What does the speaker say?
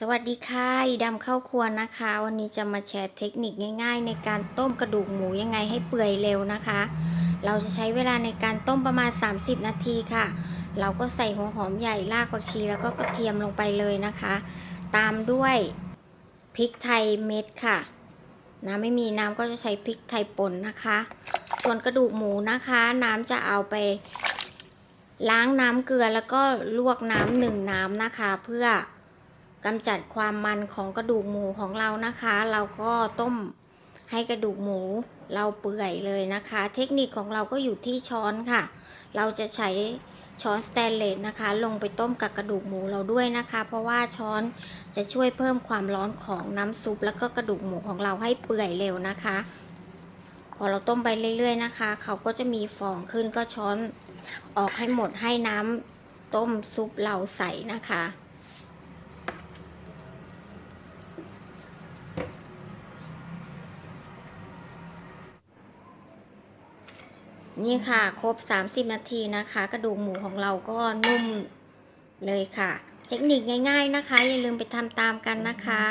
สวัสดีค่ะอีดำเข้าครัวนะคะ วันนี้จะมาแชร์เทคนิคง่าย ๆ ในการต้มกระดูกหมูยังไงให้เปื่อยเร็วนะคะ เราจะใช้เวลาในการต้มประมาณ 30 นาทีค่ะ เราก็ใส่หัวหอมใหญ่รากผักชีแล้วก็กระเทียมลงไปเลยนะคะ ตามด้วยพริกไทยเม็ดค่ะน้ำไม่มีน้ำก็จะใช้พริกไทยป่นนะคะ ส่วนกระดูกหมูนะคะ น้ำจะเอาไปล้างน้ำเกลือแล้วก็ลวกน้ำหนึ่งน้ำนะคะ เพื่อ กำจัดความมันของกระดูกหมูของเรานะคะ เราก็ต้มให้กระดูกหมูเราเปื่อยเลยนะคะ เทคนิคของเราก็อยู่ที่ช้อนค่ะ เราจะใช้ช้อนสแตนเลสนะคะ ลงไปต้มกับกระดูกหมูเราด้วยนะคะ เพราะว่าช้อนจะช่วยเพิ่มความร้อนของน้ำซุป แล้วก็กระดูกหมูของเราให้เปื่อยเร็วนะคะ พอเราต้มไปเรื่อย ๆนะคะ เขาก็จะมีฟองขึ้นก็ช้อนออกให้หมดให้น้ำต้มซุปเราใสนะคะ นี่ค่ะ ครบ 30 นาทีนะคะ กระดูกหมูของเราก็นุ่มเลยค่ะ เทคนิคง่าย ๆนะคะ อย่าลืมไปทำตามกันนะคะ